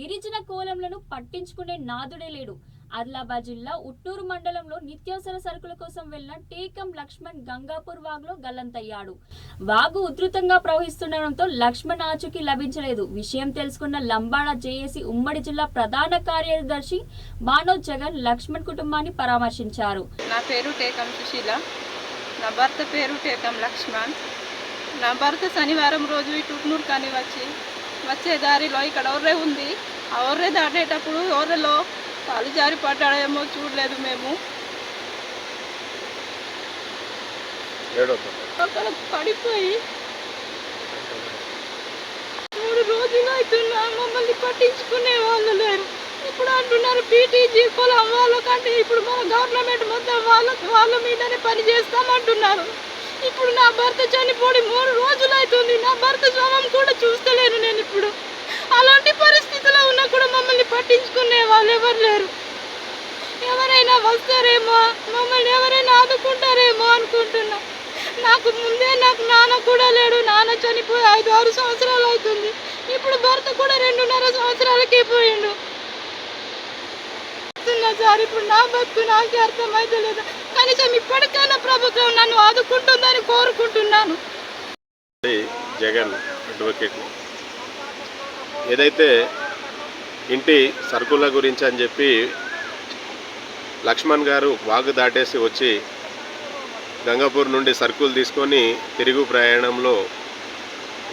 గిరిజన కోలంలను పట్టించుకునే నాదుడే లేడు. ఆదిలాబాద్ జిల్లా ఉట్టూరు మండలంలో నిత్యావసర సరుకుల కోసం వెళ్ళిన టేకం లక్ష్మణ్ గంగాపూర్ వాగులో గల్లంతయ్యాడు. వాగు ఉధృతంగా ప్రవహిస్తుండటంతో లక్ష్మణ్ ఆచూకీ లభించలేదు. విషయం తెలుసుకున్న లంబాడా జేఏసీ ఉమ్మడి జిల్లా ప్రధాన కార్యదర్శి మానవ్ జగన్ లక్ష్మణ్ కుటుంబాన్ని పరామర్శించారు. నా పేరు టేకం సుశీల. నా భర్త పేరు టేకం లక్ష్మణ్. నా భర్త శనివారం రోజు ఈ టుక్నూరు కానీ వచ్చి వచ్చే దారిలో ఇక్కడ ఒర్రె ఉంది. ఆ ఒర్రె దాటేటప్పుడు ఒర్రెలో కాలు జారి పడ్డాడేమో చూడలేదు మేము. అక్కడ పడిపోయి మూడు రోజులు అవుతున్నా మమ్మల్ని పట్టించుకునే వాళ్ళు లేరు. ఇప్పుడు అంటున్నారు పీటీజీ పొలం వాళ్ళకంటే ఇప్పుడు మన గవర్నమెంట్ మొత్తం వాళ్ళకి వాళ్ళ మీదనే పని చేస్తామంటున్నారు. ఇప్పుడు నా భర్త చనిపోయి మూడు రోజులు అవుతుంది నా భర్త శవం కూడా చూస్తలేను నేను ఇప్పుడు. అలాంటి పరిస్థితిలో ఉన్నా కూడా మమ్మల్ని పట్టించుకునే వాళ్ళు ఎవరు లేరు. ఎవరైనా వస్తారేమో మమ్మల్ని ఎవరైనా ఆదుకుంటారేమో అనుకుంటున్నా. నాకు ముందే నాకు నాన్న కూడా లేడు. నాన్న చనిపోయి ఐదు ఆరు సంవత్సరాలు అవుతుంది. ఇప్పుడు భర్త కూడా రెండున్నర సంవత్సరాలకే పోయిండు. సార్ ఇప్పుడు నా బతుకు నాకే అర్థమైతే లేదు కనీసం ఇప్పటికైనా ప్రభుత్వం నన్ను ఆదుకుంటుంది కోరుకుంటున్నాను జగన్ అడ్వకేట్ ఏదైతే ఇంటి సరుకుల గురించి అని చెప్పి లక్ష్మణ్ గారు వాగు దాటేసి వచ్చి గంగాపూర్ నుండి సరుకులు తీసుకొని తిరుగు ప్రయాణంలో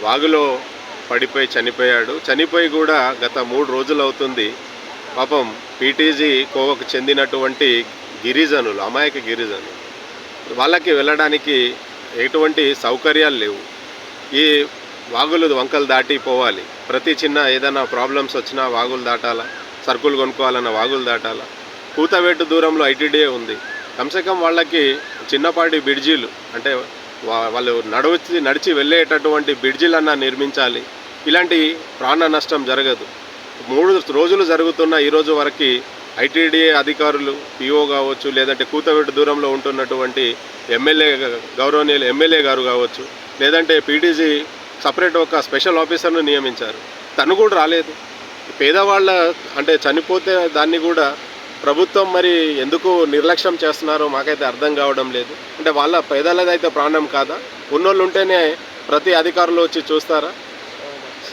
వాగులో పడిపోయి చనిపోయాడు. చనిపోయి కూడా గత మూడు రోజులు అవుతుంది. పాపం పీటీజీ కోవకు చెందినటువంటి గిరిజనులు అమాయక గిరిజనులు. వాళ్ళకి వెళ్ళడానికి ఎటువంటి సౌకర్యాలు లేవు. ఈ వాగులు వంకలు దాటి పోవాలి. ప్రతి చిన్న ఏదైనా ప్రాబ్లమ్స్ వచ్చినా వాగులు దాటాలా? సరుకులు కొనుక్కోవాలన్న వాగులు దాటాలా? కూతవేటు దూరంలో ఐటీడీఏ ఉంది. కమ్సే వాళ్ళకి చిన్నపాటి బిడ్జీలు అంటే వా- వాళ్ళు నడవచ్చి నడిచి వెళ్ళేటటువంటి బిడ్జీలన్నా నిర్మించాలి. ఇలాంటి ప్రాణ నష్టం జరగదు. మూడు రోజులు జరుగుతున్న ఈ రోజు వరకు ఐటీడీఏ అధికారులు పిఓ కావచ్చు లేదంటే కూతవేటు దూరంలో ఉంటున్నటువంటి ఎమ్మెల్యే గౌరవనీయులు ఎమ్మెల్యే గారు కావచ్చు లేదంటే పీటీజీ సపరేట్ ఒక స్పెషల్ ఆఫీసర్ను నియమించారు. తను కూడా రాలేదు. పేదవాళ్ళ అంటే చనిపోతే దాన్ని కూడా ప్రభుత్వం మరి ఎందుకు నిర్లక్ష్యం చేస్తున్నారో మాకైతే అర్థం కావడం లేదు. అంటే వాళ్ళ పేదలదైతే ప్రాణం కాదా? ఉన్నోళ్ళు ఉంటేనే ప్రతి అధికారులు వచ్చి చూస్తారా?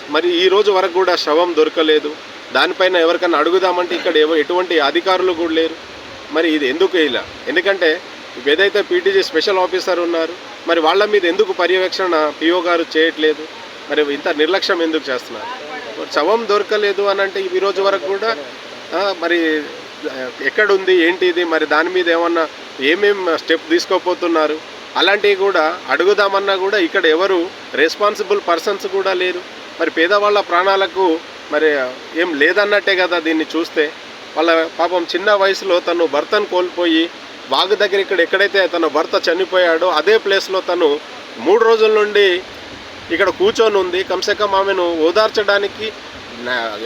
మరి ఈ రోజు వరకు కూడా శవం దొరకలేదు. దానిపైన ఎవరికైనా అడుగుదామంటే ఇక్కడ ఎటువంటి అధికారులు కూడా లేరు. మరి ఇది ఎందుకు ఇలా? ఎందుకంటే ఏదైతే పీటీజీ స్పెషల్ ఆఫీసర్ ఉన్నారు మరి వాళ్ళ మీద ఎందుకు పర్యవేక్షణ పిఓ గారు చేయట్లేదు? మరి ఇంత నిర్లక్ష్యం ఎందుకు చేస్తున్నారు? శవం దొరకలేదు అని అంటే ఈరోజు రోజు వరకు కూడా మరి ఎక్కడుంది ఏంటి ఇది? మరి దాని మీద ఏమన్నా ఏమేం స్టెప్ తీసుకోపోతున్నారు? అలాంటివి కూడా అడుగుదామన్నా కూడా ఇక్కడ ఎవరు రెస్పాన్సిబుల్ పర్సన్స్ కూడా లేరు. మరి పేదవాళ్ళ ప్రాణాలకు మరి ఏం లేదన్నట్టే కదా దీన్ని చూస్తే. వాళ్ళ పాపం చిన్న వయసులో తను భర్తను కోల్పోయి వాగు దగ్గర ఇక్కడ ఎక్కడైతే తన భర్త చనిపోయాడో అదే ప్లేస్లో తను మూడు రోజుల నుండి ఇక్కడ కూర్చొని ఉంది. కమ్సే ఆమెను ఓదార్చడానికి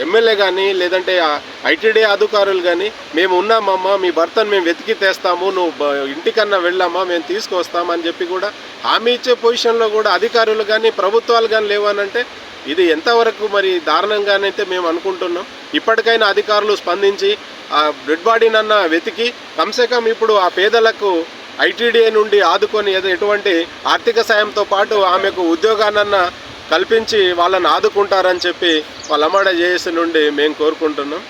ఎమ్మెల్యే కానీ లేదంటే ఐటీడీ అధికారులు కానీ మేము ఉన్నామమ్మా మీ భర్తను మేము వెతికి తెస్తాము నువ్వు ఇంటికన్నా వెళ్ళామా మేము తీసుకొస్తామని చెప్పి కూడా హామీ ఇచ్చే పొజిషన్లో కూడా అధికారులు కానీ ప్రభుత్వాలు కానీ లేవనంటే ఇది ఎంతవరకు మరి దారుణంగానైతే మేము అనుకుంటున్నాం. ఇప్పటికైనా అధికారులు స్పందించి ఆ డెడ్ బాడీనన్న వెతికి కమ్సే కమ్ ఇప్పుడు ఆ పేదలకు ఐటీడీఏ నుండి ఆదుకొని ఎటువంటి ఆర్థిక సాయంతో పాటు ఆమెకు ఉద్యోగానన్న కల్పించి వాళ్ళని ఆదుకుంటారని చెప్పి వాళ్ళ అమ్మడ జేఏసీ నుండి మేము కోరుకుంటున్నాం.